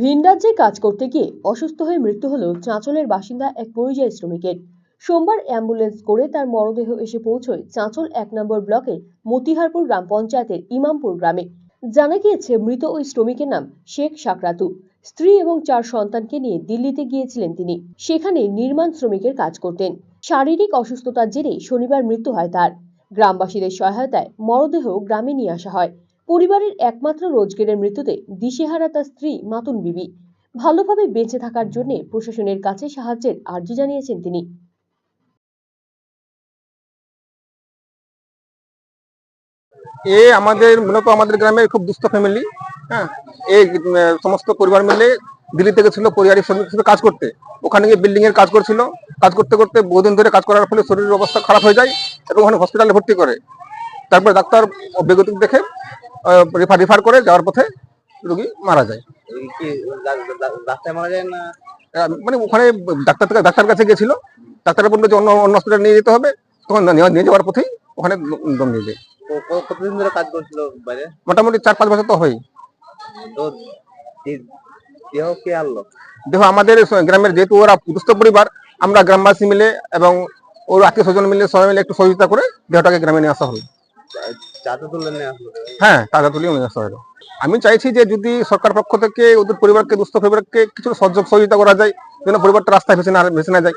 ভিন রাজ্যে কাজ করতে গিয়ে অসুস্থ হয়ে মৃত্যু হল চাঁচলের বাসিন্দা এক পরিযায়ী শ্রমিকের। সোমবার অ্যাম্বুলেন্স করে তার মরদেহ এসে পৌঁছয় চাঁচল এক নম্বর ব্লকের মতিহারপুর গ্রাম পঞ্চায়েতের ইমামপুর গ্রামে। জানা গিয়েছে, মৃত ওই শ্রমিকের নাম শেখ সাকরাতু। স্ত্রী এবং চার সন্তানকে নিয়ে দিল্লিতে গিয়েছিলেন তিনি। সেখানে নির্মাণ শ্রমিকের কাজ করতেন। শারীরিক অসুস্থতার জেরে শনিবার মৃত্যু হয় তার। গ্রামবাসীদের সহায়তায় মরদেহ গ্রামে নিয়ে আসা হয়। পরিবারের একমাত্র রোজগেরের মৃত্যুতে দিশেহারা তার স্ত্রী মাতুন বিবি। ভালোভাবে বেঁচে থাকার জন্য প্রশাসনের কাছে সাহায্যের আর্জি জানিয়েছেন তিনি। এ আমাদের, মূলত আমাদের গ্রামের খুব দুস্থ ফ্যামিলি হ্যাঁ? এই সমস্ত পরিবার মিলে দিল্লিতে গেছিল পরিবারের শ্রমিক হিসেবে কাজ করতে। ওখানে গিয়ে বিল্ডিং এর কাজ করছিল। কাজ করতে করতে বহুদিন ধরে কাজ করার ফলে শরীরের অবস্থা খারাপ হয়ে যায় এবং ওখানে হসপিটালে ভর্তি করে। তারপরে ডাক্তার বেগতিক দেখে রেফার রেফার করে যাওয়ার পথে রোগী মারা যায়। রাস্তায় মারা যায় না? মানে ওখানে ডাক্তার থেকে- ডাক্তার কাছে গেছিল। ডাক্তার বলল যে অন্য অন্য হসপিটাল নিয়ে যেতে হবে। তখন নিয়ে যাওয়ার পথেই ওখানে দম নিয়ে যায়। কতদিন ধরে কাজ করছিল বাইরে? মোটামুটি চার পাঁচ বছর তো হয় তো দেহ কে আনলো? দেখো আমাদের গ্রামের যেহেতু ওরা দুস্থ পরিবার আমরা গ্রামবাসী মিলে এবং ওর আত্মীয় স্বজন মিলে সবাই মিলে একটু সহযোগিতা করে দেহটাকে গ্রামে নিয়ে আসা হলো। হ্যাঁ টাকা তুলে নিয়ে ব্যস্ত হলো। আমি চাইছি যে যদি সরকার পক্ষ থেকে ওদের পরিবারকে, দুস্থ পরিবারকে কিছু সহযোগ সহযোগিতা করা যায়, যেন পরিবারটা রাস্তায় ভেসে না ভেসে না যায়।